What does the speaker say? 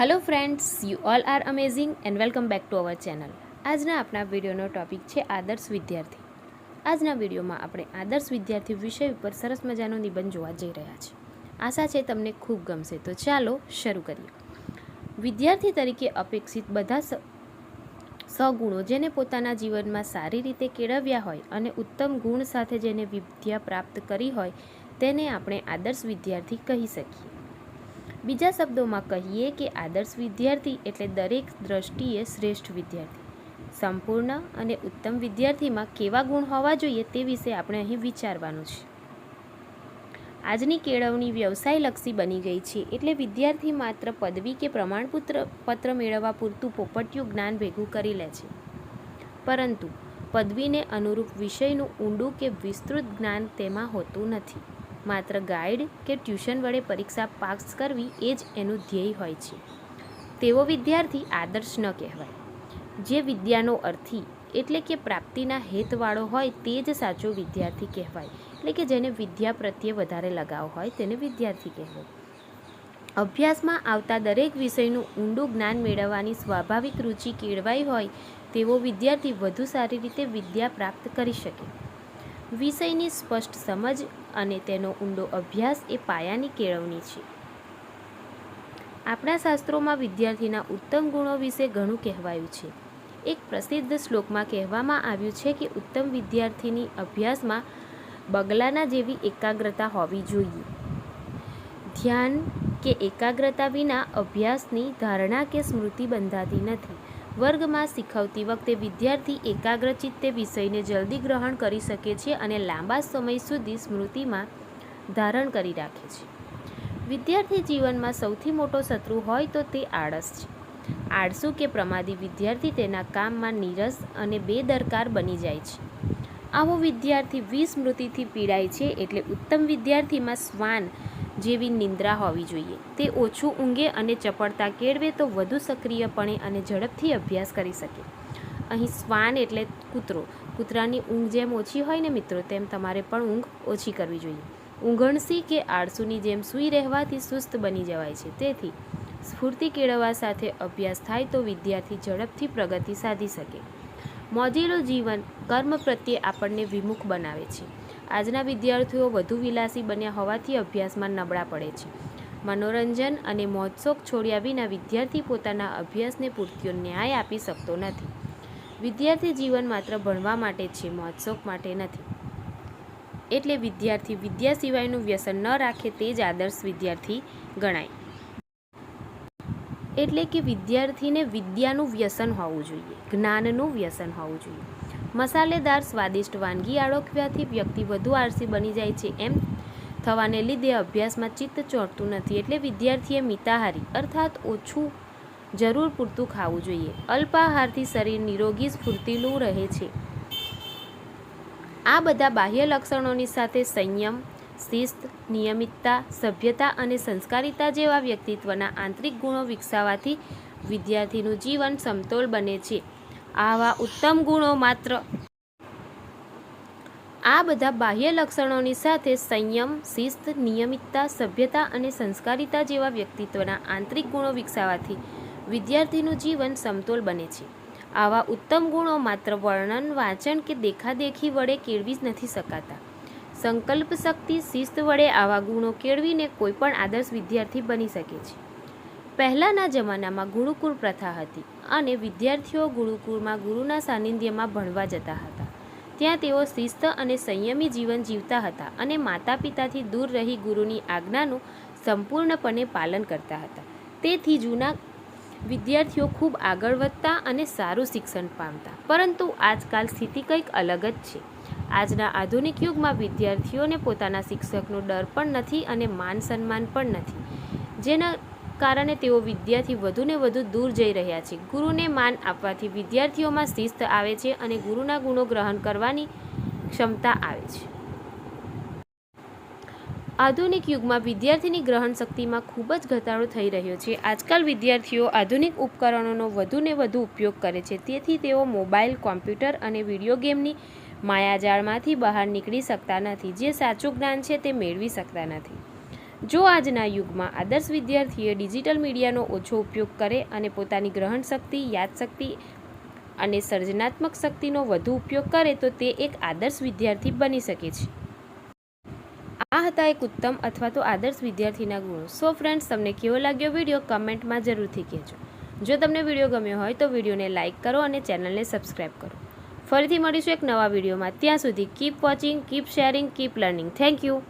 Hello friends you all are amazing and welcome back to our channel આજના આપણા વિડીયોનો topic છે આદર્શ વિદ્યાર્થી. આજના વિડીયોમાં આપણે આદર્શ વિદ્યાર્થી વિષય ઉપર સરસ મજાનો નિબંધ જોવા જઈ રહ્યા છીએ. આશા છે તમને ખૂબ ગમશે. તો ચાલો શરૂ કરીએ. વિદ્યાર્થી તરીકે અપેક્ષિત બધા સગુણો જેને પોતાના જીવનમાં સારી રીતે કેળવ્યા હોય અને ઉત્તમ ગુણ સાથે જેને વિદ્યા પ્રાપ્ત કરી હોય તેને આપણે આદર્શ વિદ્યાર્થી કહી શકીએ. બીજા શબ્દોમાં કહીએ કે આદર્શ વિદ્યાર્થી એટલે દરેક દ્રષ્ટિએ શ્રેષ્ઠ વિદ્યાર્થી. સંપૂર્ણ અને ઉત્તમ વિદ્યાર્થીમાં કેવા ગુણ હોવા જોઈએ તે વિશે આપણે અહીં વિચારવાનું છે. આજની કેળવણી વ્યવસાયલક્ષી બની ગઈ છે એટલે વિદ્યાર્થી માત્ર પદવી કે પ્રમાણપત્ર પત્ર મેળવવા પૂરતું પોપટિયું જ્ઞાન ભેગું કરી લે છે. પરંતુ પદવીને અનુરૂપ વિષયનું ઊંડું કે વિસ્તૃત જ્ઞાન તેમાં હોતું નથી. માત્ર ગાઈડ કે ટ્યુશન વડે પરીક્ષા પાસ કરવી એ જ એનું ધ્યેય હોય છે. તેવો વિદ્યાર્થી આદર્શ ન કહેવાય. જે વિદ્યાનો અર્થી એટલે કે પ્રાપ્તિના હેતવાળો હોય તે જ સાચો વિદ્યાર્થી કહેવાય. એટલે કે જેને વિદ્યા પ્રત્યે વધારે લગાવ હોય તેને વિદ્યાર્થી કહેવાય. અભ્યાસમાં આવતા દરેક વિષયનું ઊંડું જ્ઞાન મેળવવાની સ્વાભાવિક રુચિ કેળવાઈ હોય તેવો વિદ્યાર્થી વધુ સારી રીતે વિદ્યા પ્રાપ્ત કરી શકે. વિષયની સ્પષ્ટ સમજ અને તેનો ઊંડો અભ્યાસ એ પાયાની કેળવણી છે. આપણા શાસ્ત્રોમાં વિદ્યાર્થીના ઉત્તમ ગુણો વિશે ઘણું કહેવાયું છે. એક પ્રસિદ્ધ શ્લોકમાં કહેવામાં આવ્યું છે કે ઉત્તમ વિદ્યાર્થીની અભ્યાસમાં બગલાના જેવી એકાગ્રતા હોવી જોઈએ. ધ્યાન કે એકાગ્રતા વિના અભ્યાસની ધારણા કે સ્મૃતિ બંધાતી નથી. વર્ગમાં શીખવતી વખતે વિદ્યાર્થી એકાગ્રચિત તે વિષયને જલ્દી ગ્રહણ કરી શકે છે અને લાંબા સમય સુધી સ્મૃતિમાં ધારણ કરી રાખે છે. વિદ્યાર્થી જીવનમાં સૌથી મોટો શત્રુ હોય તો તે આળસ છે. આળસુ કે પ્રમાદી વિદ્યાર્થી તેના કામમાં નીરસ અને બેદરકાર બની જાય છે. આવો વિદ્યાર્થી વિસ્મૃતિથી પીડાય છે એટલે ઉત્તમ વિદ્યાર્થીમાં શ્વાન જેવી નિંદ્રા હોવી જોઈએ. તે ઓછું ઊંઘે અને ચપળતા કેળવે તો વધુ સક્રિયપણે અને ઝડપથી અભ્યાસ કરી શકે. અહીં શ્વાન એટલે કૂતરો. કૂતરાની ઊંઘ જેમ ઓછી હોય ને મિત્રો, તેમ તમારે પણ ઊંઘ ઓછી કરવી જોઈએ. ઊંઘણસી કે આળસુની જેમ સૂઈ રહેવાથી સુસ્ત બની જવાય છે. તેથી, સ્ફૂર્તિ કેળવવા સાથે અભ્યાસ થાય તો વિદ્યાર્થી ઝડપથી પ્રગતિ સાધી શકે. મોજીલું જીવન, કર્મ પ્રત્યે આપણને વિમુખ બનાવે છે. આજના વિદ્યાર્થીઓ વધુ વિલાસી બન્યા હોવાથી અભ્યાસમાં નબળા પડે છે. મનોરંજન અને મોજશોખ છોડ્યા વિના વિદ્યાર્થી પોતાના અભ્યાસને પૂરતો ન્યાય આપી શકતો નથી. વિદ્યાર્થી જીવન માત્ર ભણવા માટે છે મોજશોખ માટે નથી. એટલે વિદ્યાર્થી વિદ્યા સિવાયનું વ્યસન ન રાખે તે જ આદર્શ વિદ્યાર્થી ગણાય. એટલે કે વિદ્યાર્થીને વિદ્યાનું વ્યસન હોવું જોઈએ, જ્ઞાનનું વ્યસન હોવું જોઈએ. મસાલેદાર, સ્વાદિષ્ટ, વાનગી આળોકવ્યાથી વ્યક્તિ વધુ આળસી બની જાય છે એમ થવાને લીધે અભ્યાસમાં ચિત્ત ચોંટતું નથી એટલે વિદ્યાર્થીએ મિતાહારી અર્થાત ઓછું જરૂર પૂરતું ખાવું જોઈએ. અલ્પાહારથી શરીર નિરોગી, સ્ફૂર્તિલું રહે છે. આ બધા બાહ્ય લક્ષણોની સાથે સંયમ, શિસ્ત, નિયમિતતા, સભ્યતા અને સંસ્કારિતા જેવા વ્યક્તિત્વના આંતરિક ગુણો વિકસાવવાથી વિદ્યાર્થીનું જીવન સમતોલ બને છે. આવા ઉત્તમ ગુણો માત્ર. આ બધા બાહ્ય લક્ષણોની સાથે સંયમ, શિસ્ત, નિયમિતતા, સભ્યતા અને સંસ્કારિતા જેવા વ્યક્તિત્વના આંતરિક ગુણો વિકસાવવાથી વિદ્યાર્થીનું જીવન સમતોલ બને છે. આવા ઉત્તમ ગુણો માત્ર વર્ણન, વાંચન કે દેખાદેખી વડે કેળવી જ નથી શકાતા. સંકલ્પ શક્તિ, શિસ્ત વડે આવા ગુણો કેળવીને કોઈ પણ આદર્શ વિદ્યાર્થી બની શકે છે. પહેલાંના જમાનામાં ગુરુકુળ પ્રથા હતી. અને વિદ્યાર્થીઓ ગુરુકુળમાં ગુરુના સાનિધ્યમાં ભણવા જતા હતા. ત્યાં તેઓ શિસ્ત અને સંયમી જીવન જીવતા હતા અને માતા પિતાથી દૂર રહી ગુરુની આજ્ઞાનું સંપૂર્ણપણે પાલન કરતા હતા. તેથી જૂના વિદ્યાર્થીઓ ખૂબ આગળ વધતા અને સારું શિક્ષણ પામતા. પરંતુ આજકાલ સ્થિતિ કંઈક અલગ જ છે. આજના આધુનિક યુગમાં વિદ્યાર્થીઓને પોતાના શિક્ષકનો ડર પણ નથી અને માન સન્માન પણ નથી. જેના કારણે તેઓ વિદ્યાથી વધુને વધુ દૂર જઈ રહ્યા છે. ગુરુને માન આપવાથી વિદ્યાર્થીઓમાં શિસ્ત આવે છે અને ગુરુના ગુણો ગ્રહણ કરવાની ક્ષમતા આવે છે. આધુનિક યુગમાં વિદ્યાર્થીની ગ્રહણ શક્તિમાં ખૂબ જ ઘટાડો થઈ રહ્યો છે. આજકાલ વિદ્યાર્થીઓ આધુનિક ઉપકરણોનો વધુને વધુ ઉપયોગ કરે છે. તેથી તેઓ મોબાઈલ, કોમ્પ્યુટર અને વીડિયો ગેમની માયાજાળમાંથી બહાર નીકળી શકતા નથી. જે સાચું જ્ઞાન છે તે મેળવી શકતા નથી. જો આજના યુગમાં આદર્શ વિદ્યાર્થીએ ડિજિટલ મીડિયાનો ઓછો ઉપયોગ કરે અને પોતાની ગ્રહણ શક્તિ યાદશક્તિ અને સર્જનાત્મક શક્તિનો વધુ ઉપયોગ કરે તો તે એક આદર્શ વિદ્યાર્થી બની શકે છે. આ હતા એક ઉત્તમ અથવા તો આદર્શ વિદ્યાર્થીના ગુણો. સો ફ્રેન્ડ્સ તમને કેવો લાગ્યો વીડિયો? કમેન્ટમાં જરૂરથી કહેજો. જો તમને વીડિયો ગમ્યો હોય તો વિડીયોને લાઇક કરો અને ચેનલને સબસ્ક્રાઈબ કરો. ફરીથી મળીશું એક નવા વિડીયોમાં. ત્યાં સુધી keep watching keep sharing keep learning thank you